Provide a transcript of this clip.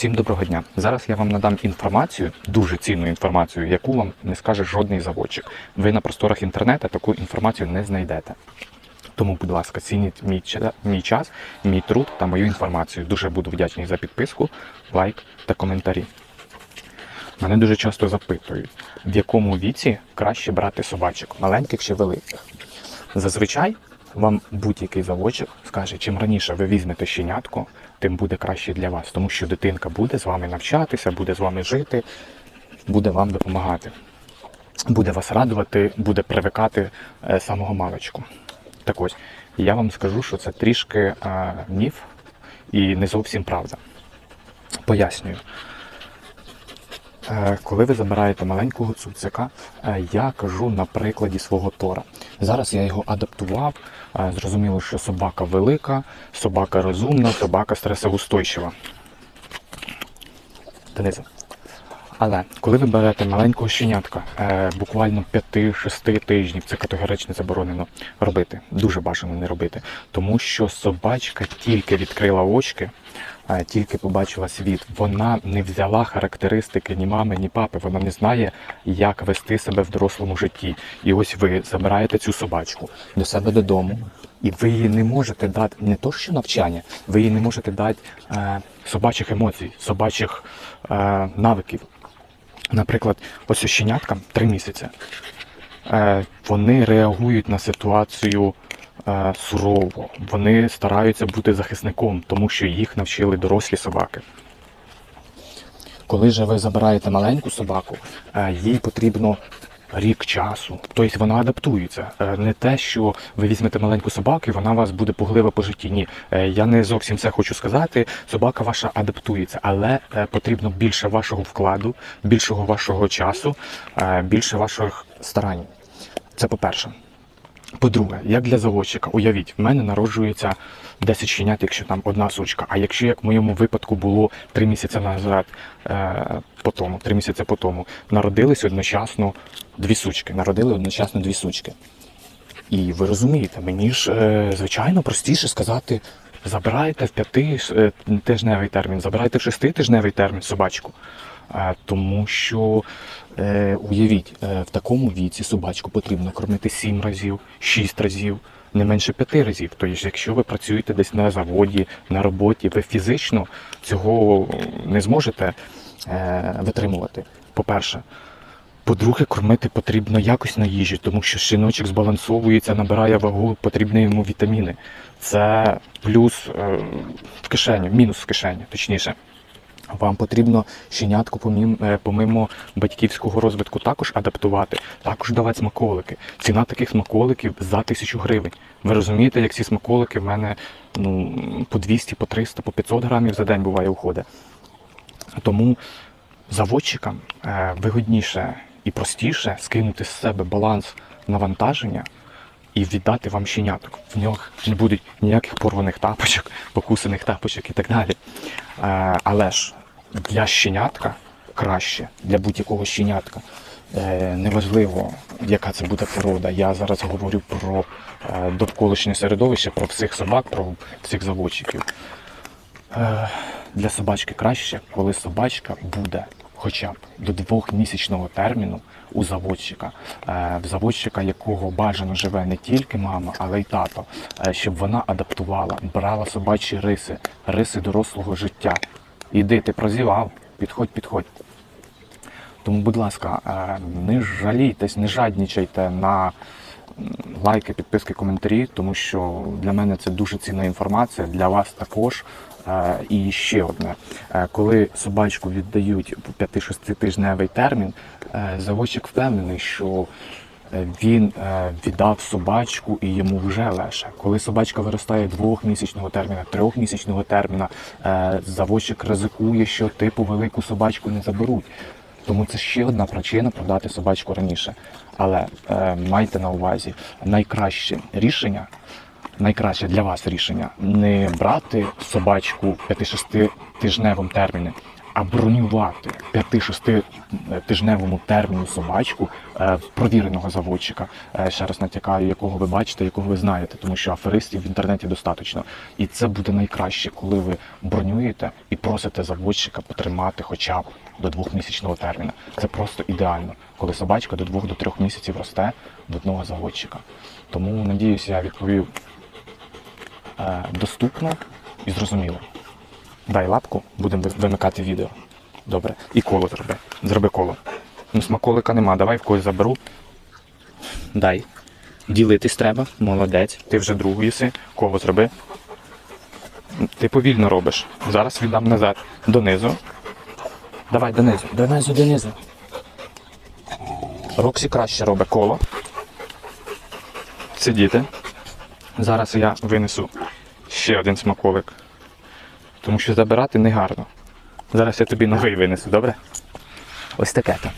Всім доброго дня. Зараз я вам надам інформацію, дуже цінну інформацію, яку вам не скаже жодний заводчик. Ви на просторах інтернету таку інформацію не знайдете. Тому, будь ласка, цініть мій, мій час, мій труд та мою інформацію. Дуже буду вдячний за підписку, лайк та коментарі. Мене дуже часто запитують, в якому віці краще брати собачок, маленьких чи великих. Зазвичай вам будь-який заводчик скаже, чим раніше ви візьмете щенятку, тим буде краще для вас, тому що дитинка буде з вами навчатися, буде з вами жити, буде вам допомагати, буде вас радувати, буде привикати е, з самого маличку. Так ось, я вам скажу, що це трішки е, міф і не зовсім правда. Пояснюю. Е, Коли ви забираєте маленького цуцика, е, я кажу на прикладі свого Тора. Зараз я його адаптував. Зрозуміло, що собака велика, собака розумна, собака стресоустойчива. Денисе. Але коли ви берете маленького щенятка, е, буквально 5-6 тижнів, це категорично заборонено робити. Дуже бажано не робити. Тому що собачка тільки відкрила очки, е, тільки побачила світ. Вона не взяла характеристики ні мами, ні папи. Вона не знає, як вести себе в дорослому житті. І ось ви забираєте цю собачку до себе додому. І ви їй не можете дати не то, що навчання, ви їй не можете дати е, собачих емоцій, собачих е, навиків. Наприклад, ось щенятка три місяці. Е, вони реагують на ситуацію е, сурово. Вони стараються бути захисником, тому що їх навчили дорослі собаки. Коли же ви забираєте маленьку собаку, е, їй потрібно рік часу. Тобто вона адаптується. Е, Не те, що ви візьмете маленьку собаку, і вона вас буде пуглива по житті. Ні, Е, я не зовсім це хочу сказати. Собака ваша адаптується, але е, потрібно більше вашого вкладу, більшого вашого часу, більше ваших старань. Це по-перше. По-друге, як для заводчика, уявіть, в мене народжується 10 щенят, якщо там одна сучка. А якщо як в моєму випадку було 3 місяці назад, по тому, 3 місяці по тому, народились одночасно дві сучки. Народили одночасно дві сучки. І ви розумієте, мені ж е, звичайно простіше сказати: забирайте в п'яти е, термін, забирайте в шеститижневий термін собачку. Е, тому що уявіть, в такому віці собачку потрібно кормити сім разів, шість разів, не менше п'яти разів. Тобто, якщо ви працюєте десь на заводі, на роботі, ви фізично цього не зможете витримувати. По-перше. По-друге, кормити потрібно якісно їжі, тому що щіночок збалансовується, набирає вагу, потрібні йому вітаміни. Це плюс е, в кишеню, мінус в кишеню, точніше. Вам потрібно щенятку е, помимо батьківського розвитку також адаптувати, також давати смаколики. Ціна таких смаколиків за тисячу гривень. Ви розумієте, як ці смаколики в мене ну, по 200, по 300, по 500 грамів за день буває уходить. Тому заводчикам е, вигідніше і простіше скинути з себе баланс навантаження і віддати вам щеняток. В нього не будуть ніяких порваних тапочок, покусаних тапочок і так далі. Е, але ж для щенятка краще, для будь-якого щенятка. Е, неважливо, яка це буде порода. Я зараз говорю про довколишнє середовище, про всіх собак, про всіх заводчиків. Для собачки краще, коли собачка буде хоча б до двохмісячного терміну у заводчика, Е, в заводчика, якого бажано живе не тільки мама, але й тато, Е, щоб вона адаптувала, брала собачі риси, риси дорослого життя. Іди, ти прозівав, підходь, підходь. Тому, будь ласка, е, не жалійтесь, не жаднічайте на лайки, підписки, коментарі, тому що для мене це дуже цінна інформація, для вас також. Е, І ще одне, Е, коли собачку віддають по 5-6 тижневий термін, е, заводчик впевнений, що він віддав собачку і йому вже легше. Коли собачка виростає двохмісячного терміна, трьохмісячного терміна, заводчик ризикує, що типу велику собачку не заберуть. Тому це ще одна причина продати собачку раніше. Але е, майте на увазі, найкраще рішення, найкраще для вас рішення не брати собачку 5-6 тижневим терміном, А бронювати 5-6 тижневому терміну собачку е, провіреного заводчика, е, ще раз натякаю, якого ви бачите, якого ви знаєте, тому що аферистів в інтернеті достатньо. І це буде найкраще, коли ви бронюєте і просите заводчика потримати хоча б до двохмісячного терміну. Це просто ідеально, коли собачка до двох до трьох місяців росте до одного заводчика. Тому надіюся, я відповів е, доступно і зрозуміло. Дай лапку, будемо вимикати відео. Добре. І коло зроби. Зроби коло. Ну, смаколика нема, давай в когось заберу. Дай. Ділитись треба, молодець. Ти вже другу їси, коло зроби. Ти повільно робиш. Зараз віддам назад. Донизу. Давай донизу. Донизу, донизу. Роксі краще робить коло. Сидіти. Зараз я винесу ще один смаколик. Тому що забирати не гарно. Зараз я тобі новий винесу, добре? Ось таке то.